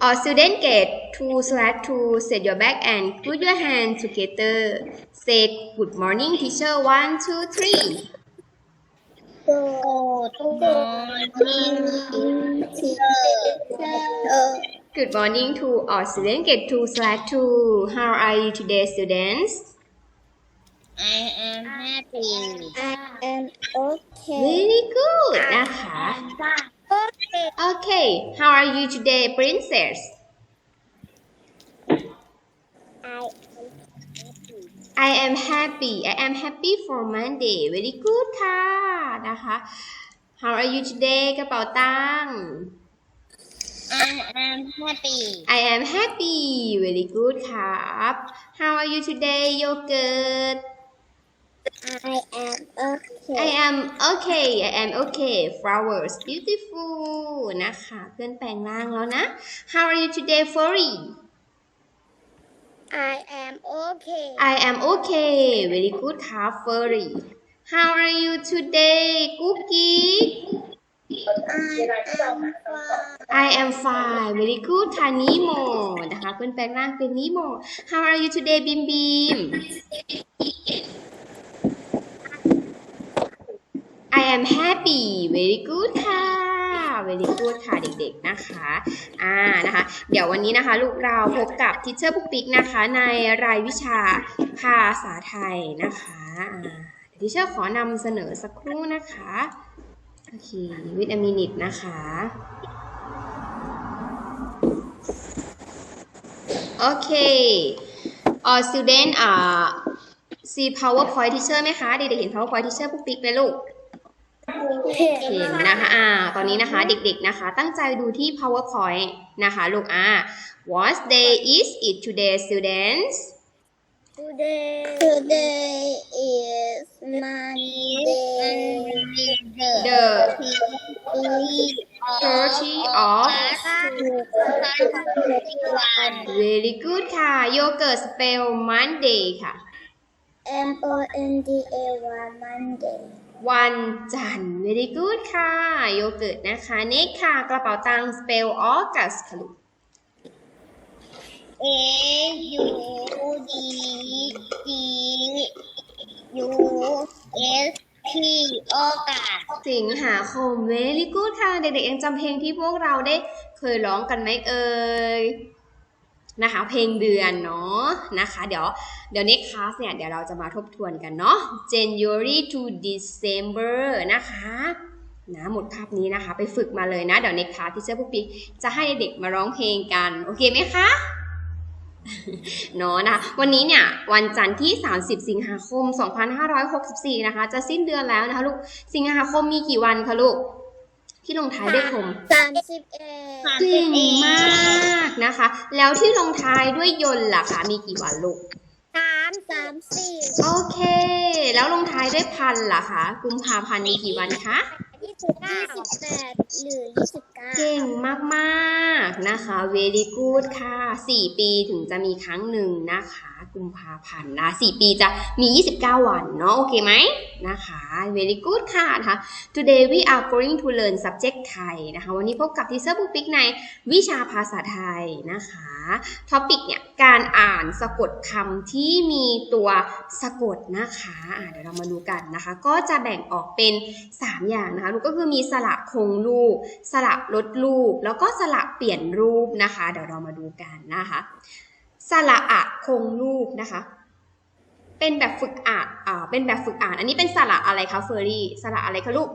All student get two slash two. Set your back and put your hand together. Say good morning, teacher. One, two, three. Good morning, teacher. Good morning to all students. Get two slash two. How are you today, students? I am happy. I am okay. Very good นะคะ Okay. Okay. How are you today, princess? I I am happy. I am happy for Monday. Very good ค่ะนะคะ How are you today กระเป๋าตังค์ I am happy. I am happy. Very good ครับ How are you today yogurt I am okay. I am okay I am okay flowers beautiful นะคะ เพื่อนแปลงร่างแล้วนะ How are you today furry I am okay. I am okay very good ครับ furry How are you today cookie I am fine. I am fine very good ค่ะนิโมนะคะ เพื่อนแปลงร่างเป็นนิโม How are you today บิมบิม I am happy very good ค่ะ very good ค่ะเด็กๆนะคะ อ่านะคะ เดี๋ยววันนี้นะคะ ลูกเราพบกับทิเชอร์ปุ๊กปิ๊กนะคะ ในรายวิชาภาษาไทยนะคะอ่าทิเชอร์ขอนำเสนอสักครู่นะคะ โอเค วิตามินิตนะคะโอเค all student อ่า see powerpoint teacher ไหมคะ เด็กๆเห็น powerpoint teacher ปุ๊กปิ๊กไหมลูก เห็นนะคะอ่าตอนนี้นะคะเด็กๆนะคะ ตั้งใจดูที่ powerpoint นะคะลูกอ่า what day is it today students Today, today is Monday. The 30 30 of very good ค่ะ yogurt spell Monday ค่ะ M O N D A Y Monday. วันจันทร์ very good ค่ะ โยเกิร์ตนะคะ next ค่ะ กระเป๋าตังค์ spell August ค่ะลูก A U D G U S T โอกาสสิงหาคม very good ค่ะ เด็กๆยังจำเพลงที่พวกเราได้เคยร้องกันไหมเอ่ย นะคะเพลงเดือนเนาะนะคะ เดี๋ยวเดี๋ยว next class เนี่ย เดี๋ยวเราจะมาทบทวนกันเนาะ January to December นะคะนะหมดคาบนี้นะคะ ไปฝึกมาเลยนะ เดี๋ยว next class ที่เชื่อพวกปีจะให้เด็กมาร้องเพลงกัน โอเคไหมคะเนาะนะวันนี้เนี่ย วันจันทร์ที่ 30 สิงหาคม 2564 นะคะ จะสิ้นเดือนแล้วนะคะลูก สิงหาคมมีกี่วันคะลูก ที่ลงท้ายด้วยคม สามสิบเอ็ดเก่งมากนะคะ แล้วที่ลงท้ายด้วยยนต์ล่ะคะมีกี่วันลูกสามสามสี่โอเค แล้วลงท้ายด้วยพันล่ะคะกุมภาพันธ์มีกี่วันคะยี่สิบเก้ายี่สิบแปดหรือยี่สิบเก้าเก่งมากๆ นะคะ very good ค่ะ 4 ปีถึงจะมีครั้งหนึ่งนะคะ กุมภาพันธ์นะ4ปีจะมี 29 วันเนาะ โอเคไหมนะคะ very good ค่ะนะคะ today we are going to learn subject ไทยนะคะ วันนี้พบกับทีเซอร์บุ๊กปิกในวิชาภาษาไทยนะคะท็อปิกเนี่ย การอ่านสะกดคำที่มีตัวสะกดนะคะะเดี๋ยวเรามาดูกันนะคะ ก็จะแบ่งออกเป็น 3 อย่างนะคะกก็คือมีสระคงรูปสระลดรูปแล้วก็สระเปลี่ยนรูปนะคะ เดี๋ยวเรามาดูกันนะคะสระอะคงรูปนะคะ เป็นแบบฝึกอ่านอ่าเป็นแบบฝึกอ่าน อันนี้เป็นสระอะไรคะเฟอร์รี่สระอะไรคะลูก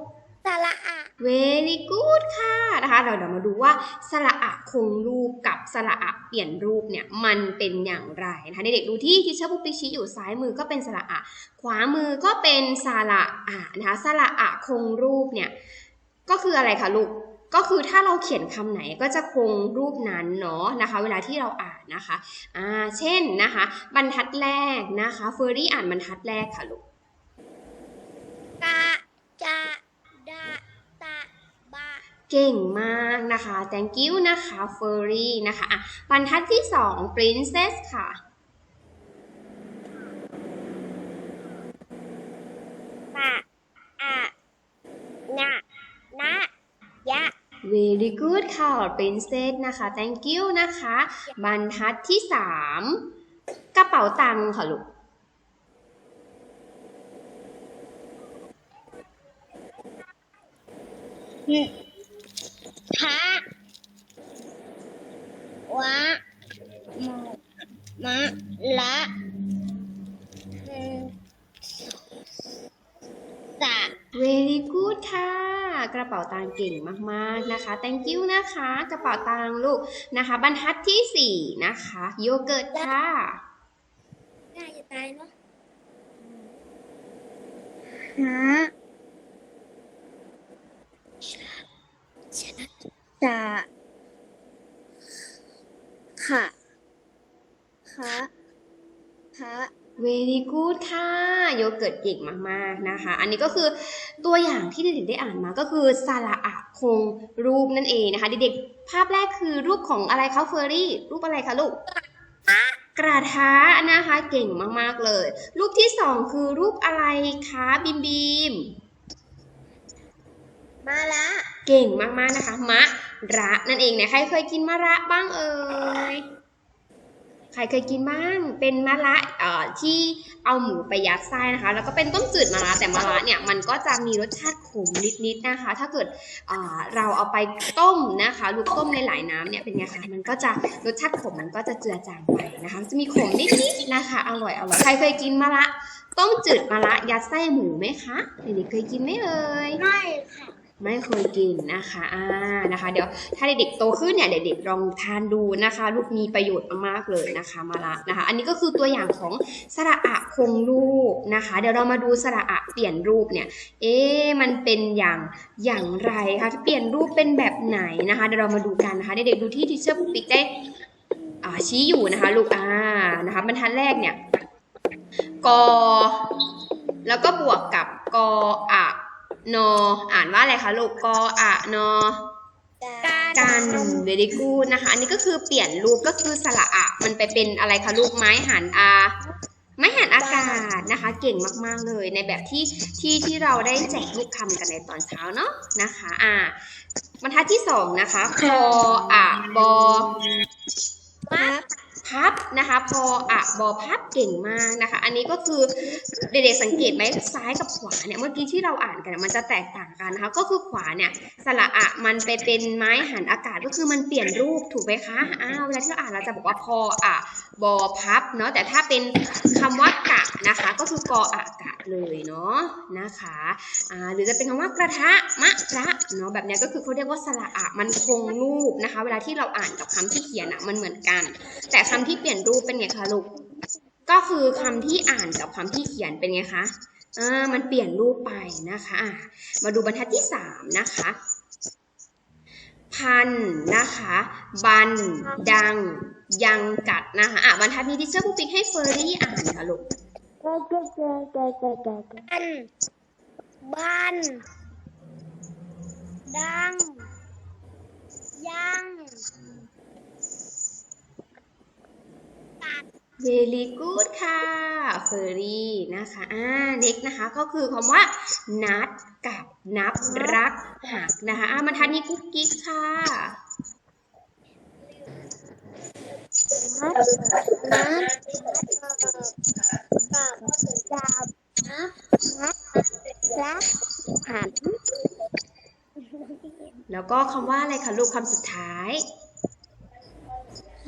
สระอะ very good ค่ะนะคะเราเดี๋ยวมาดูว่าสระอะคงรูปกับสระอะเปลี่ยนรูปเนี่ยมันเป็นอย่างไรนะคะเด็กๆดูที่ที่เชอร์บุปิชี้อยู่ซ้ายมือก็เป็นสระอะ ขวามือก็เป็นสระอะนะคะสระอะคงรูปเนี่ยก็คืออะไรคะลูก ก็คือถ้าเราเขียนคำไหนก็จะคงรูปนั้นเนาะนะคะ เวลาที่เราอ่านนะคะอ่าเช่นนะคะ บรรทัดแรกนะคะเฟอร์รี่อ่านบรรทัดแรกค่ะลูกกะจะดะตะบะเก่งมากนะคะ thank you นะคะเฟอร์รี่นะคะอะบรรทัดที่สอง princess ค่ะปะอะนะนะยะ very good ค่ะ princess นะคะ thank you นะคะ บรรทัดที่สามกระเป๋าตังค์ค่ะลูก ค่ะวะมะละสะ very good ค่ะ ก ระเป๋าตังค์เก่งมากๆนะคะ thank you นะคะ กระเป๋าตังค์ลูกนะคะ บรรทัดที่สี่นะคะ โยเกิร์ตค่ะง่ายจะตายเนาะฮะจะค่ะคะคะ very good ค่ะ โยเกิร์ตเก่งมากๆนะคะ อันนี้ก็คือตัวอย่างที่เด็กๆได้อ่านมาก็คือสระอะคงรูปนั่นเองนะคะเด็กๆภาพแรกคือรูปของอะไรคะเฟอร์รี่ รูปอะไรคะลูกกระทะนะคะ เก่งมากๆเลย รูปที่สองคือรูปอะไรคะบิมบิมมาละเก่งมากๆนะคะ มะระนั่นเองเนี่ยใครเคยกินมะระบ้างเอ่ย ใครเคยกินบ้าง เป็นมะระเอ่อที่เอาหมูไปยัดไส้นะคะ แล้วก็เป็นต้มจืดมะระแต่มะระเนี่ยมันก็จะมีรสชาติขมนิดๆนะคะ ถ้าเกิดเอ่อเราเอาไปต้มนะคะลูกต้มในหลายน้ำเนี่ยเป็นไงคะมันก็จะรสชาติขมมันก็จะเจือจางไปนะคะจะมีขมนิดๆนะคะอร่อยอร่อยใครเคยกินมะระต้มจืดมะระยัดไส้หมูไหมคะเด็กๆเคยกินไหมเอ่ยไม่ค่ะ ไม่เคยกินนะคะอ่านะคะ เดี๋ยวถ้าเด็กๆโตขึ้นเนี่ยเด็กๆลองทานดูนะคะ ลูกมีประโยชน์มากๆเลยนะคะมาละนะคะ อันนี้ก็คือตัวอย่างของสระอะคงรูปนะคะ เดี๋ยวเรามาดูสระอะเปลี่ยนรูปเนี่ย เอ๊ะมันเป็นอย่างอย่างไรคะเปลี่ยนรูปเป็นแบบไหนนะคะ เดี๋ยวเรามาดูกันนะคะเด็กๆดูที่ทิเชอร์ปุ๊กปิ๊กได้อ่าชี้อยู่นะคะลูกอ่านะคะบรรทัดแรกเนี่ยกอแล้วก็บวกกับกออะ นออ่านว่าอะไรคะลูกกออะนอกัน very good นะคะ อันนี้ก็คือเปลี่ยนรูปก็คือสระอะ มันไปเป็นอะไรคะลูกไม้หันอาไม้หันอากาศนะคะ เก่งมาก ๆ เลยในแบบที่ที่ที่เราได้แจกลูกคำกันในตอนเช้าเนาะนะคะอ่าบรรทัดที่สองนะคะพออะบอปั๊บ พับนะคะ พออะบอพับเก่งมากนะคะ อันนี้ก็คือเด็กๆสังเกตไหมซ้ายกับขวาเนี่ยเมื่อกี้ที่เราอ่านกันมันจะแตกต่างกันนะคะ ก็คือขวาเนี่ยสระอะมันไปเป็นไม้หันอากาศก็คือมันเปลี่ยนรูปถูกไหมคะอ้าวเวลาที่เราอ่านเราจะบอกว่าพออะบอพับเนาะแต่ถ้าเป็นคำว่ากะนะคะ ก็คือกออากะ เลยเนาะนะคะอ่าหรือจะเป็นคำว่ากระทะมะระเนาะแบบนี้ก็คือเขาเรียกว่าสระอะมันคงรูปนะคะ เวลาที่เราอ่านกับคำที่เขียนอะมันเหมือนกัน แต่คำที่เปลี่ยนรูปเป็นไงคะลูกก็คือคำที่อ่านกับคำที่เขียนเป็นไงคะอ่ามันเปลี่ยนรูปไปนะคะอะมาดูบรรทัดที่สามนะคะ พันนะคะ บัน ดัง ยังกัดนะคะ อะบรรทัดนี้ที่เจ้าผู้ปิ๊กให้เฟอร์รี่อ่านค่ะลูก บันบัน ดัง ยัง ตัด very good ค่ะเฟอรี่นะคะ อ่า next นะคะ ก็คือคำว่า นัดกับนับรักหักนะคะ อ่าบรรทัดนี้กุ๊กกิ๊กค่ะนับนับ กับจับนับนับรักหันแล้วก็คำว่าอะไรคะลูกคำสุดท้าย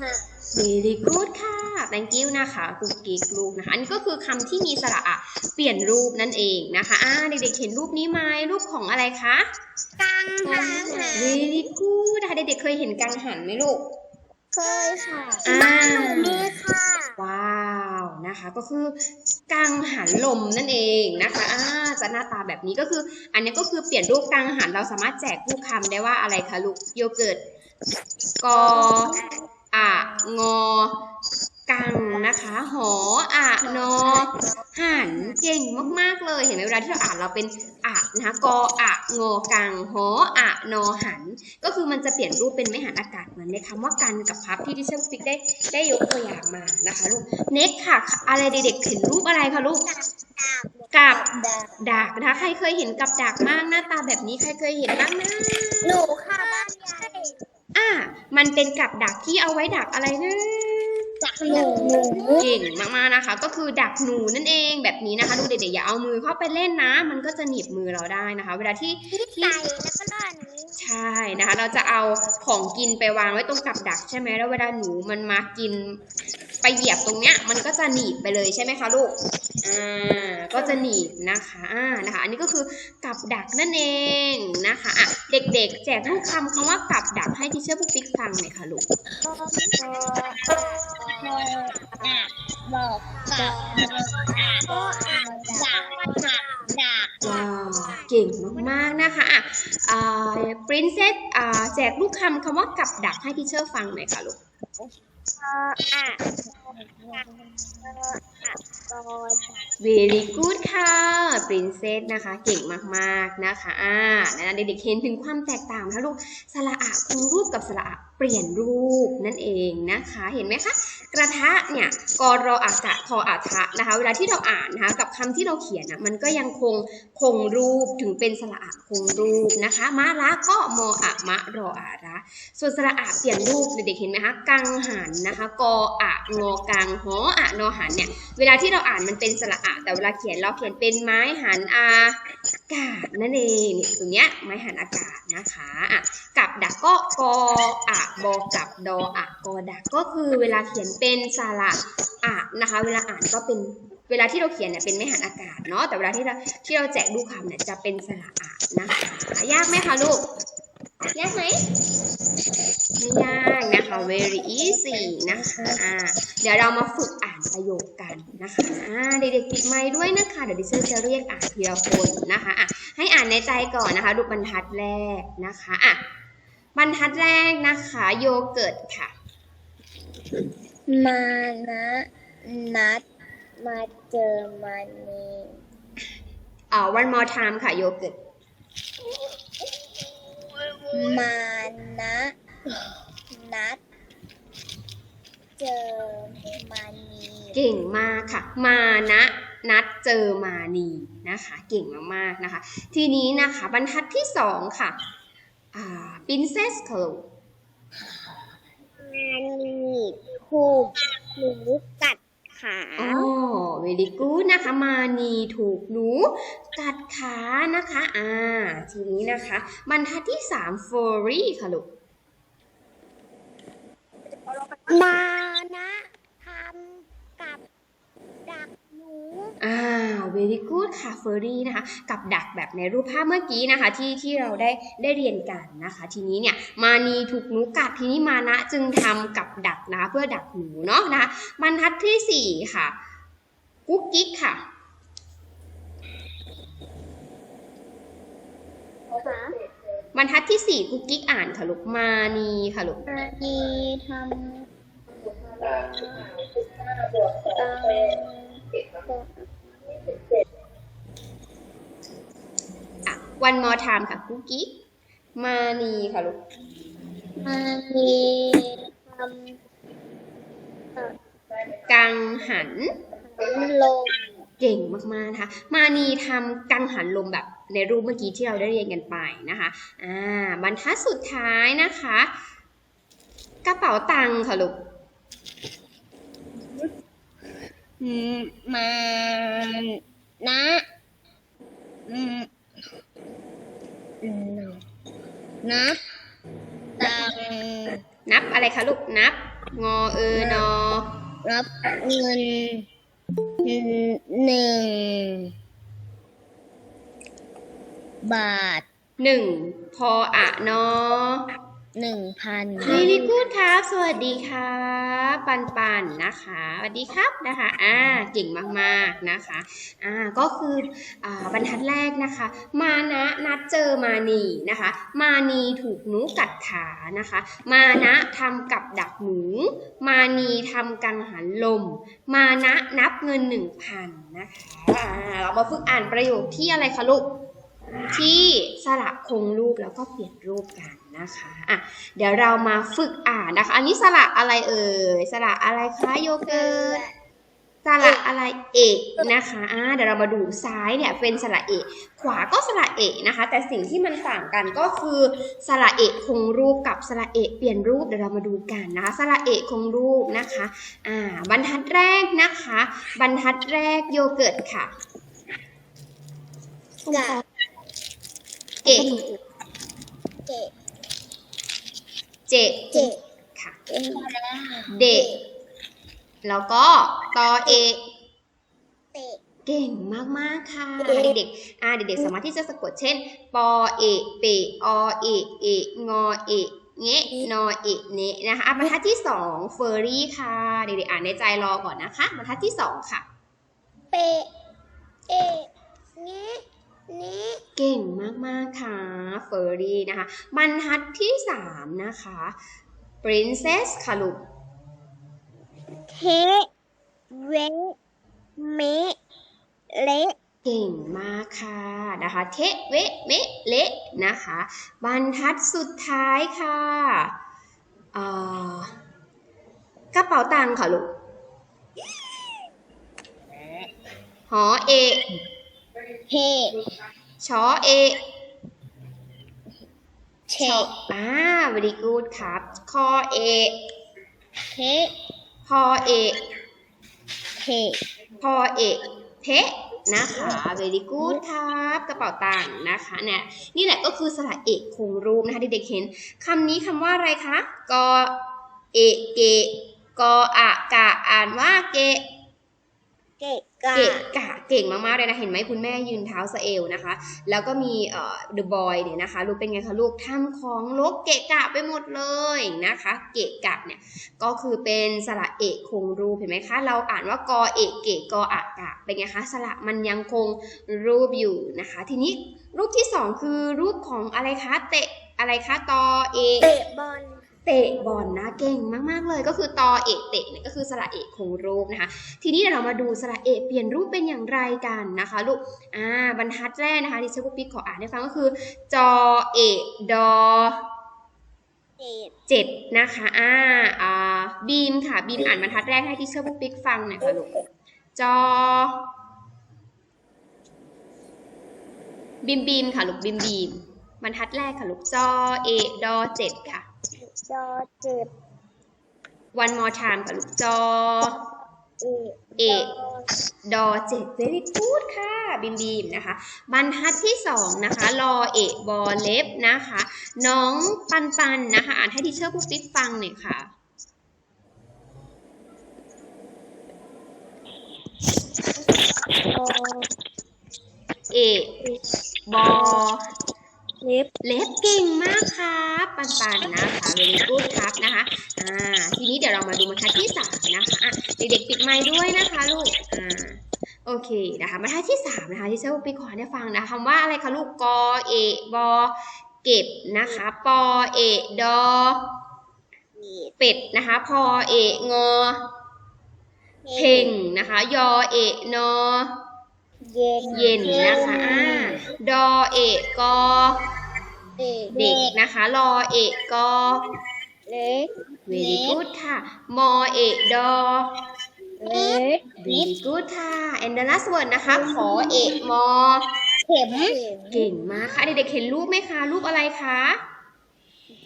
หัก very good ค่ะ thank you นะคะกุ๊กกิ๊กลูกนะคะอันนี้ก็คือคำที่มีสระอะเปลี่ยนรูปนั่นเองนะคะอ่าเด็กๆเห็นรูปนี้ไหมรูปของอะไรคะกังหัน very good นะคะเด็กๆเคยเห็นกังหันไหมลูก เคยค่ะอ่านี่ค่ะว้าว นะคะ ก็คือกังหันลมนั่นเองนะคะอ่าจะหน้าตาแบบนี้ก็คือ อันนี้ก็คือเปลี่ยนรูปกังหันเราสามารถแจกผู้คำได้ว่าอะไรคะลูกโยเกิร์ตกออะงอ กังนะคะ หออะนอหันเก่งมาก ๆ เลย เห็นไหมเวลาที่เราอ่านเราเป็นอะนะคะกออะงอกัง หออะนอหัน ก็คือมันจะเปลี่ยนรูปเป็นไม่หันอากาศเหมือนในคำว่ากันกับพับที่ดิฉันฟิกได้ได้ยกตัวอย่างมานะคะลูกเน็กค่ะ อะไรเด็กๆเห็นรูปอะไรคะลูกกับดักนะคะ ใครเคยเห็นกับดักมากหน้าตาแบบนี้ใครเคยเห็นบ้างนะหนูค่ะบ้านใหญ่อ่ามันเป็นกับดักที่เอาไว้ดักอะไรนะ ดักหนูเก่งมากๆนะคะ ก็คือดักหนูนั่นเองแบบนี้นะคะ ดูเด็กๆอย่าเอามือเข้าไปเล่นนะ มันก็จะหนีบมือเราได้นะคะ เวลาที่ที่ใส่แล้วก็ด้านนี้ใช่นะคะ เราจะเอาของกินไปวางไว้ตรงกับดักใช่ไหมแล้วเวลาหนูมันมากินไปเหยียบตรงเนี้ย มันก็จะหนีบไปเลยใช่ไหมคะลูกอ่าก็จะหนีบนะคะอ่านะคะ อันนี้ก็คือกับดักนั่นเองนะคะอะเด็กๆ แจกลูกคำคำว่ากับดักให้ทิเชอร์ปุ๊กปิ๊กฟังหน่อยค่ะลูกบอกกับก็อ่านดักดักดักว้าวเก่งมากๆนะคะอะอ่า princess อ่าแจกลูกคำคำว่ากับดักให้ทิเชอร์ฟังหน่อยค่ะลูกก็อ่านดัก very good ค่ะ princess นะคะ เก่งมากๆนะคะอ่านะเด็กๆเห็นถึงความแตกต่างนะลูกสระอะคงรูปกับสระอะ เปลี่ยนรูปนั่นเองนะคะ เห็นไหมคะ กระทะเนี่ยกรออากะทออาทะนะคะ เวลาที่เราอ่านนะคะกับคำที่เราเขียนนะมันก็ยังคงคงรูปถึงเป็นสระอะคงรูปนะคะมะละก็มออะมะรออาระ ส่วนสระอะเปลี่ยนรูปเด็กๆเห็นไหมคะกังหันนะคะกออะงอกังหออะนอหันเนี่ยเวลาที่เราอ่านมันเป็นสระอะแต่เวลาเขียนเราเขียนเป็นไม้หันอา กาศนั่นเองเนี่ยตรงเนี้ยไม้หันอากาศนะคะอะกับดักก็กออะบอกับดออะกอดักก็คือเวลาเขียนเป็นสระอะนะคะ เวลาอ่านก็เป็นเวลาที่เราเขียนเนี่ยเป็นไม้หันอากาศเนาะแต่เวลาที่เราที่เราแจกลูกคำเนี่ยจะเป็นสระอะนะคะยากไหมคะลูก ยากไหมไม่ยากนะคะ very easy นะคะอ่าเดี๋ยวเรามาฝึกอ่านประโยคกันนะคะอ่าเด็กๆติดไม้ด้วยนะคะ เดี๋ยวดิฉันจะเรียกอ่านทีละคนนะคะอะให้อ่านในใจก่อนนะคะดูบรรทัดแรกนะคะอะบรรทัดแรกนะคะ โยเกิร์ตค่ะ มานะนัดมาเจอมันนี่อ่า one more time ค่ะ โยเกิร์ต มานะนัดเจอมันนี่เก่งมากค่ะ มานะนัดเจอมานีนะคะ เก่งมากๆนะคะ ทีนี้นะคะบรรทัดที่สองค่ะอ่า princess ค่ะลูกมันนี่ถูกหนูกัดขา อ๋อ very good นะคะ มานีถูกหนู กัดขานะคะ อ่า ทีนี้นะคะ บรรทัดที่สาม furry ค่ะลูก มานะทำกับดักหนู อ่า very good ค่ะ furry นะคะ กับดักแบบในรูปภาพเมื่อกี้นะคะ ที่ที่เราได้ได้เรียนกันนะคะ ทีนี้เนี่ย มานีถูกหนูกัด ทีนี้มานะจึงทำกับดักนะคะเพื่อดักหนูเนาะนะคะบรรทัดที่สี่ค่ะ กุ๊กกิ๊กค่ะ บรรทัดที่สี่กุ๊กกิ๊กอ่านค่ะลูกมานีค่ะลูกมานีทำอะ one more time ค่ะกุ๊กกิ๊กมานีค่ะลูกมานีทกังหันำลม เก่งมากๆนะคะ มานีทำกังหันลมแบบในรูปเมื่อกี้ที่เราได้เรียนกันไปนะคะ อ่า บรรทัดสุดท้ายนะคะ กระเป๋าตังค์ค่ะลูกมานะอืมนับตังนับอะไรคะลูก นับ งอเออนอรับเงิน หนึ่งบาทหนึ่งพออะเนาะ หนึ่งพันวีดีกูดครับ สวัสดีครับ ปันปันนะคะ สวัสดีครับนะคะ อ่า เก่งมากๆนะคะ อ่า ก็คือ อ่า บรรทัดแรกนะคะ มานะนัดเจอมานีนะคะ มานีถูกหนูกัดขานะคะ มานะทำกับดักหนู มานีทำกังหันลม มานะนับเงินหนึ่งพันนะคะ อ่า เรามาฝึกอ่านประโยคที่อะไรคะลูก ที่สระคงรูปแล้วก็เปลี่ยนรูปกัน นะคะอะเดี๋ยวเรามาฝึกอ่านนะคะ อันนี้สระอะไรเอ่ยสระอะไรคะโยเกิร์ตสระอะไรเอกนะคะอ่าเดี๋ยวเรามาดูซ้ายเนี่ยเป็นสระเอกขวาก็สระเอกนะคะ แต่สิ่งที่มันต่างกันก็คือสระเอกคงรูปกับสระเอกเปลี่ยนรูปเดี๋ยวเรามาดูกันนะคะสระเอกคงรูปนะคะอ่าบรรทัดแรกนะคะ บรรทัดแรกโยเกิร์ตค่ะกะเอกเจ เจเจค่ะเอ็นเด็กแล้วก็ตอเอกเตะ เก่งมาก ๆ ค่ะเด็กเด็กๆอ่าเด็กๆ สามารถที่จะสะกดเช่น ปอเอกเปะอเอกเอกงอเอกเงะนอเอกเนะนะคะอะบรรทัดที่สองเฟอร์รี่ค่ะ เด็กๆ อ่านในใจรอก่อนนะคะ บรรทัดที่สองค่ะ เปะ เอะเงะเนะเก่งมาก ๆ ค่ะเฟอร์รี่นะคะ บรรทัดที่สามนะคะ princess ค่ะลูกเทเว้นเมะเละเก่งมากค่ะนะคะเทเวเมเละนะคะ บรรทัดสุดท้ายค่ะกระเป๋าตังค์ค่ะลูกหอเอก เฮชอเอกเชชออ่า very good ครับคอเอกเทพอเอกเทพอเอกเทะนะคะ very good ครับ กระเป๋าตังค์นะคะเนี่ยนี่แหละก็คือสระเอกคงรูปนะคะเด็กๆเห็นคำนี้คำว่าอะไรคะกอเอกเกะกออะกะอ่านว่าเกะเกะ กะเกะกะเก่งมากๆเลยนะ เห็นไหมคุณแม่ยืนเท้าสะเอวนะคะ แล้วก็มีเอ่อ the boy เนี่ยนะคะ ลูกเป็นไงคะลูกทำของลกเกะกะไปหมดเลยนะคะ เกะกะเนี่ย ก็คือเป็นสระเอกคงรูปเห็นไหมคะ เราอ่านว่ากอเอกเกะกออะกะ เป็นไงคะ สระมันยังคงรูปอยู่นะคะ ทีนี้รูปที่สองคือรูปของอะไรคะ เตะอะไรคะ ตอเอกเตะบอล เตะบอลนะเก่งมากๆเลย ก็คือตอเอกเตะเนี่ยก็คือสระเอกคงรูปนะคะ ทีนี้เดี๋ยวเรามาดูสระเอกเปลี่ยนรูปเป็นอย่างไรกันนะคะลูกอ่าบรรทัดแรกนะคะที่เชฟปุ๊กปิ๊กขออ่านให้ฟังก็คือ จอเอกดอเตะเจ็ดนะคะอ่าอ่าบีมค่ะบีมอ่านบรรทัดแรกให้ที่เชฟปุ๊กปิ๊กฟังหน่อยค่ะลูกจอบีมบีมค่ะลูกบีมบีมบรรทัดแรกค่ะลูกจอเอกดอเจ็ดค่ะ จอเจ็บ one more time ค่ะลูกจอเอะเอกดอเจ็ด very good ค่ะบิมบีมนะคะ บรรทัดที่สองนะคะรอเอกบอเล็บนะคะ น้องปันปันนะคะอ่านให้ทีเชอร์ปุ๊กปิ๊กฟังหน่อยค่ะโอเอกบอ เล็บเล็บเก่งมากครับปันปันนะคะ very good ครับนะคะอ่าทีนี้เดี๋ยวเรามาดูบรรทัดที่สามนะคะอะเด็กๆปิดไมค์ด้วยนะคะลูกอ่าโอเคนะคะบรรทัดที่สามนะคะที่เชอร์ปุ๊กปิ๊กขอให้ฟังนะคำว่าอะไรคะลูกกอเอกบอเก็บนะคะปอเอกดอเป็ดนะคะพอเอกงอเพ่งนะคะยอเอกนอ เย็นเย็นนะคะอ่าดอเอกกอเด็กเด็กนะคะรอเอกกอเล็ก very good ค่ะมอเอกดอ เล็ก very good ค่ะ and the last word นะคะ ขอเอกมอ เข็ม เก่งมากค่ะ เด็กๆเห็นรูปไหมคะ รูปอะไรคะ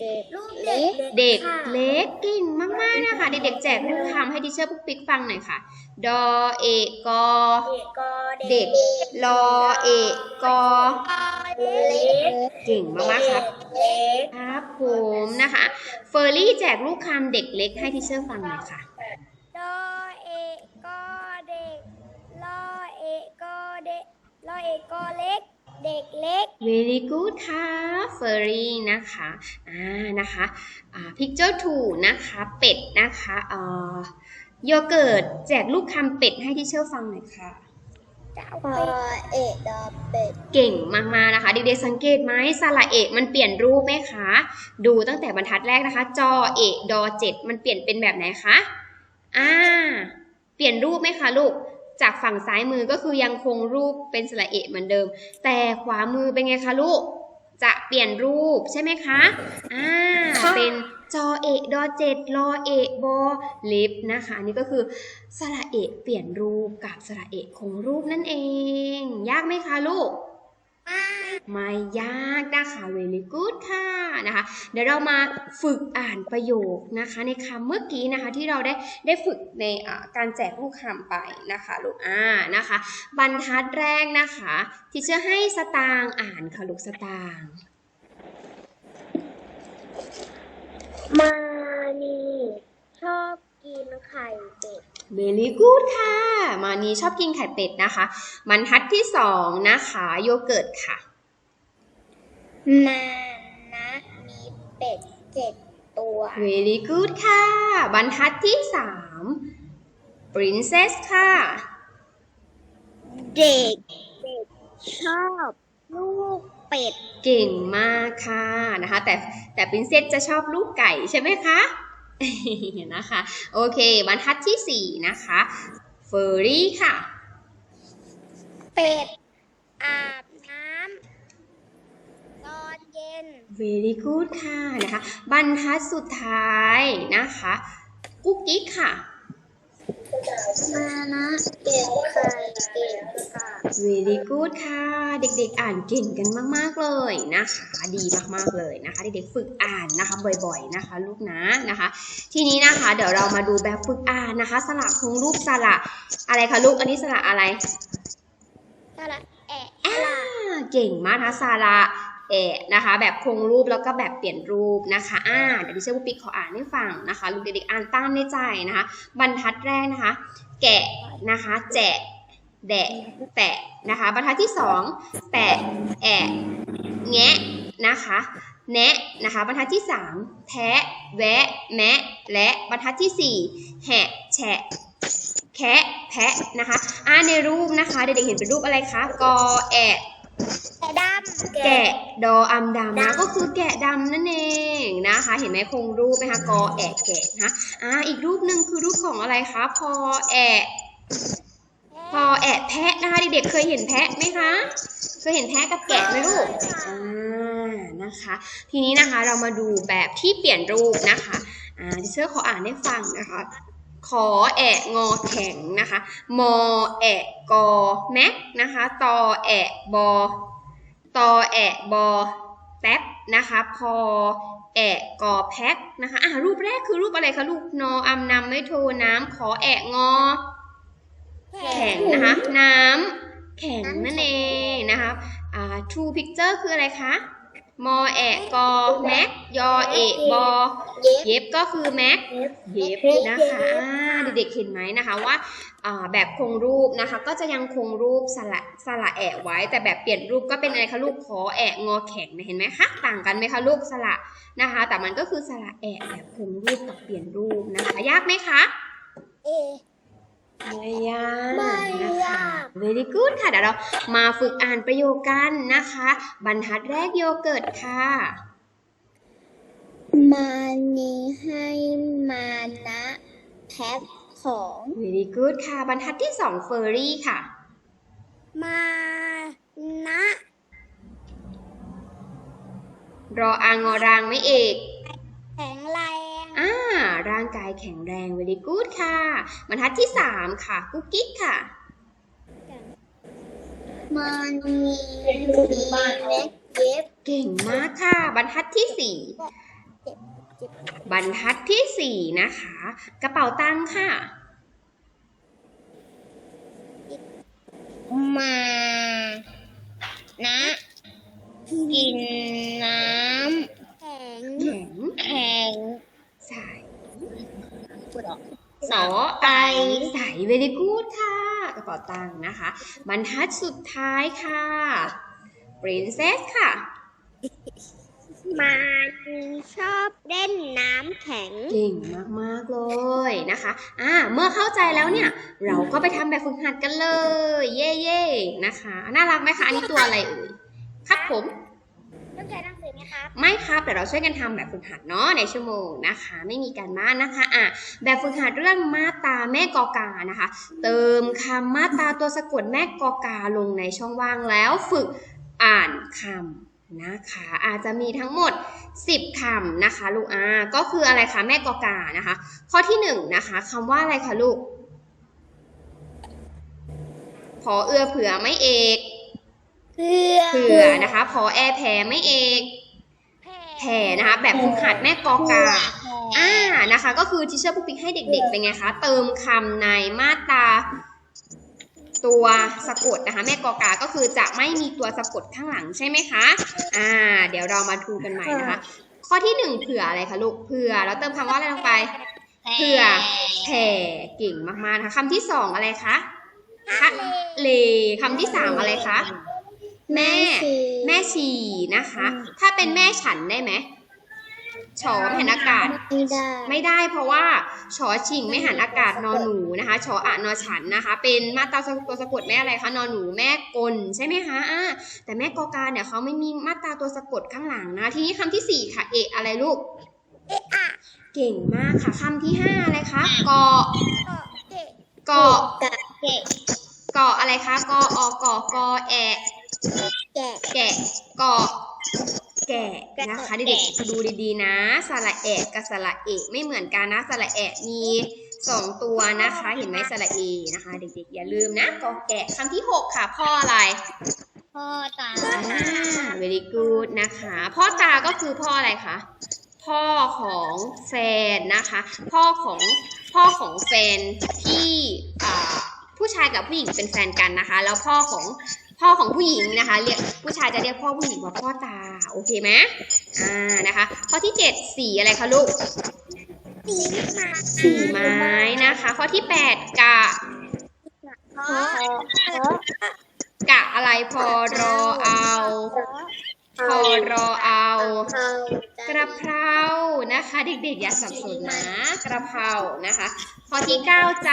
เด็กเล็กเด็กเล็กเก่งมากๆนะคะเด็กๆแจกรูปคำให้ดิเชอร์ปุ๊กปิ๊กฟังหน่อยค่ะ ดอเอกกอเด็กรอเอกกอเล็กเก่งมากๆครับครับผมนะคะเฟอร์รี่แจกลูกคำเด็กเล็กให้ทิเชอร์ฟังหน่อยค่ะดอเอกกอเด็กลอเอกกอเด็กลอเอกกอเล็ก เด็กเล็ก very good ค่ะเฟอร์รี่นะคะอ่านะคะอ่า picture two นะคะเป็ดนะคะเอ่อโยเกิร์ตแจกลูกคำเป็ดให้ทิเชอร์ฟังหน่อยค่ะพอเอกดอเป็ดเก่งมากๆนะคะเด็กๆสังเกตไหมสระเอกมันเปลี่ยนรูปไหมคะ ดูตั้งแต่บรรทัดแรกนะคะ จอเอกดอเจ็ดมันเปลี่ยนเป็นแบบไหนคะอ่าเปลี่ยนรูปไหมคะลูก จากฝั่งซ้ายมือก็คือยังคงรูปเป็นสระเอกเหมือนเดิม แต่ขวามือเป็นไงคะลูก จะเปลี่ยนรูปใช่ไหมคะอ่าเป็นจอเอะดอเจ็ดรอเอะบอลิฟนะคะอันนี่ก็คือสระเอะเปลี่ยนรูปกับสระเอะคงรูปนั่นเอง ยากไหมคะลูก ไม่ยากนะคะ very good ค่ะนะคะ เดี๋ยวเรามาฝึกอ่านประโยคนะคะ ในคำเมื่อกี้นะคะที่เราได้ได้ฝึกในการแจกลูกคำไปนะคะลูกอ่านะคะ บรรทัดแรกนะคะที่จะให้สตางอ่านค่ะลูกสตางมานีชอบกินไข่เป็ด very good ค่ะ มานี้ชอบกินไข่เป็ดนะคะบรรทัดที่สองนะคะ โยเกิร์ตค่ะ มานะมีเป็ดเจ็ดตัว very good ค่ะ บรรทัดที่สาม princess ค่ะ เด็กเด็กชอบลูกเป็ด เก่งมากค่ะนะคะ แต่แต่ปรินเซสจะชอบลูกไก่ใช่ไหมคะ นะคะ โอเค บรรทัดที่สี่นะคะเฟอร์รี่ค่ะ เป็ด อาบน้ำตอนเย็น very good ค่ะนะคะ บรรทัดสุดท้ายนะคะ กุ๊กกิ๊กค่ะ มานะเก่งไข่เก่งค่ะ very good ค่ะ เด็กๆอ่านเก่งกันมากๆเลยนะคะ ดีมากๆเลยนะคะ เด็กๆฝึกอ่านนะคะ บ่อยๆนะคะ ลูกนะนะคะ ทีนี้นะคะ เดี๋ยวเรามาดูแบบฝึกอ่านนะคะ สระคงรูปสระอะไรคะลูกอันนี้สระอะไรสระแอะอ่าเก่งมากนะสระเอะนะคะ แบบคงรูปแล้วก็แบบเปลี่ยนรูปนะคะอ่าเดี๋ยวดิฉันปุ๊กปิ๊กขออ่านให้ฟังนะคะลูกเด็กๆอ่านตามในใจนะคะ บรรทัดแรกนะคะ แกะนะคะ แจะแดะแตะนะคะบรรทัดที่สองแปะแอะแงะนะคะแนะนะคะบรรทัดที่สามแทะแวะแมะและบรรทัดที่สี่แหะแฉะแคะแพะนะคะอ่าในรูปนะคะเด็กๆเห็นเป็นรูปอะไรคะกอแอะ ดำแกะดออำดำนะก็คือแกะดำนั่นเองนะคะ เห็นไหมคงรูปไหมคะกอแอะแกะนะคะอ่าอีกรูปหนึ่งคือรูปของอะไรคะพอแอะพอแอะแพะนะคะเด็กๆเคยเห็นแพะไหมคะเคยเห็นแพะกับแกะไหมลูกอ่านะคะ ทีนี้นะคะเรามาดูแบบที่เปลี่ยนรูปนะคะอ่าดิเชอร์ขออ่านให้ฟังนะคะขอแอะงอแข็งนะคะ มอแอะกอแม็กนะคะ ตอแอะบอ ตอแอะบอแท็บนะคะพอแอะกอแพ็กนะคะอ่ารูปแรกคือรูปอะไรคะลูกนออำนำไม่โทน้ำขอแอะงอ แข็งนะคะน้ำแข็งนั่นเองนะคะอ่า true picture คืออะไรคะ มอแอะกอแม็กยอเอะบอเย็บเย็บก็คือแม็กเย็บนะคะอ่าเด็กๆเห็นไหมนะคะว่าอ่าแบบคงรูปนะคะ ก็จะยังคงรูปสระสระแอะไว้ แต่แบบเปลี่ยนรูปก็เป็นอะไรคะลูกขอแอะงอแข็งเห็นไหมคะต่างกันไหมคะลูกสระนะคะ แต่มันก็คือสระแอะแบบคงรูปกับเปลี่ยนรูปนะคะ ยากไหมคะเอ ไม่ยากไม่นะยาคะก very good ค่ะ เดี๋ยวเรามาฝึกอ่านประโยคกันนะคะ บรรทัดแรกโยเกิร์ตค่ะ มานีให้มานะแพ็คของ very good ค่ะ บรรทัดที่สองเฟอร์รี่ค่ะ มานะรออางอรางไม่เอก แข็งแรง อ่า ร่างกายแข็งแรง very good ค่ะบรรทัดที่ 3 ค่ะ กุ๊กกิ๊กค่ะมานีมีเม็ดเย็บเก่งมากค่ะ บรรทัดที่ 4 บรรทัดที่ 4 นะคะ กระเป๋าตังค์ค่ะ มา นะ กินน้ำแข็งแข็งแข็งใส่ สอไอใส่ very good ค่ะ กระเป๋าตังค์นะคะบรรทัดสุดท้ายค่ะ princess ค่ะมานีชอบเล่นน้ำแข็ง เก่งมาก ๆ เลยนะคะ อ่า เมื่อเข้าใจแล้วเนี่ย เราก็ไปทำแบบฝึกหัดกันเลย เย่ๆนะคะ น่ารักไหมคะ อันนี้ตัวอะไรเอ่ยครับผม ต้องใช้หนังสือไหมครับ ไม่ครับแต่เราช่วยกันทำแบบฝึกหัดเนาะในชั่วโมงนะคะ ไม่มีการบ้านนะคะอะแบบฝึกหัดเรื่องมาตราแม่กอกานะคะ เติมคำมาตราตัวสะกดแม่กอกาลงในช่องว่างแล้วฝึกอ่านคนะคะอาจจะมีทั้งหมด 10คำนะคะลูกอาก็คืออะไรคะแม่กอกานะคะ ข้อที่หนึ่งนะคะคำว่าอะไรคะลูกพอเอื้อเผื่อไม่เอก เพื่อเผื่อนะคะ พอแอแผ่ไม่เอกแผ่นะคะ แบบฝึกหัดแม่กอกาอ่านะคะ ก็คือทิเชอร์ปุ๊กปิ๊กให้เด็กๆเป็นไงคะ เติมคำในมาตราตัวสะกดนะคะ แม่กอกา ก็คือจะไม่มีตัวสะกดข้างหลังใช่ไหมคะอ่า เดี๋ยวเรามาดูกันใหม่นะคะ ข้อที่หนึ่งเผื่ออะไรคะลูกเผื่อแล้วเติมคำว่าอะไรลงไป เผื่อแผ่เก่งมากๆนะคะคำที่สองอะไรคะทะเลคำที่สามอะไรคะ แม่ แม่ชีนะคะ ถ้าเป็นแม่ฉันได้ไหมชอไม่หันอากาศไม่ได้ไม่ได้เพราะว่าชอชิงไม่หันอากาศนอหนูนะคะชออะนอฉันนะคะ เป็นมาตราตัวสะกดแม่อะไรคะนอหนูแม่กลใช่ไหมคะอ่าแต่แม่กอกาเนี่ยเขาไม่มีมาตราตัวสะกดข้างหลังนะทีนี้คำที่สี่ค่ะเอะอะไรลูกเอะอะเก่งมากค่ะคำที่ห้าอะไรคะกอเกะเกาะกะเกะเกาะอะไรคะกออกอกอแอะ แกะแกะเกาะแกะนะคะเด็กๆดูดีๆนะสระแอะกับสระเอะไม่เหมือนกันนะสระแอะมีสองตัวนะคะ เห็นไหมสระเอนะคะ เด็กๆอย่าลืมนะกอแกะคำที่หกค่ะ พ่ออะไร พ่อตาอ่า very good นะคะ พ่อตาก็คือพ่ออะไรคะพ่อของแฟนนะคะ พ่อของพ่อของแฟนที่อ่าผู้ชายกับผู้หญิงเป็นแฟนกันนะคะ แล้วพ่อของ พ่อของผู้หญิงนะคะ เรียกผู้ชายจะเรียกพ่อผู้หญิงว่าพ่อตา โอเคไหมอ่านะคะ ข้อที่เจ็ดสีอะไรคะลูก สีไมาสีไม้นะคะ ข้อที่แปดกะพระเพระกะอะไรพอรอเอาพอรอเอา กระเพรานะคะ เด็กๆอย่าสับสนนะ กระเพรานะคะ ข้อที่เก้าใจ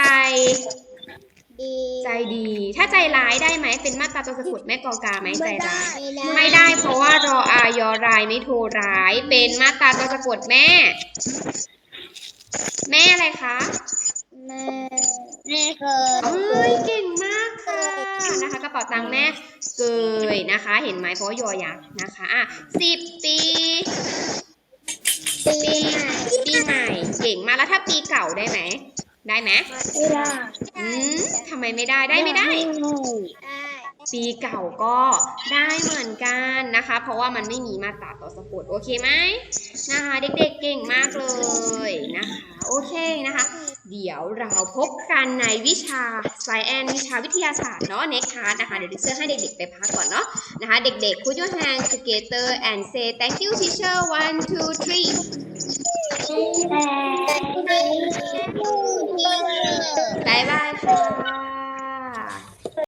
ดี ใจดี ถ้าใจร้ายได้ไหม เป็นมาตราตัวสะกดแม่กอกาไหมใจร้ายไม่ได้ไม่ได้เพราะว่ารออายอรายไม่โทรร้าย เป็นมาตราตัวสะกดแม่ แม่อะไรคะแม่แม่เคเอ้ยเก่งมากค่ะนะคะกระเป๋าตังค์แม่เกยนะคะ เห็นไหมเพราะว่ายอยักษ์นะคะอะสิบปีปีปีใหม่เก่งมากแล้วถ้าปีเก่าได้ไหม ได้ไหมไม่ได้อืมทำไมไม่ได้ได้ไม่ได้ได้ ปีเก่าก็ได้เหมือนกันนะคะ เพราะว่ามันไม่มีมาตราต่อสะกดโอเคไหมนะคะเด็กๆเก่งมากเลยนะคะ โอเคนะคะ เดี๋ยวเราพบกันในวิชา Science วิชาวิทยาศาสตร์เนาะ next class นะคะเดี๋ยวดิเซอร์ให้เด็กๆไปพักก่อนเนาะนะคะ เด็กๆ put your hands together and say thank you teacher one two three 拜拜。加入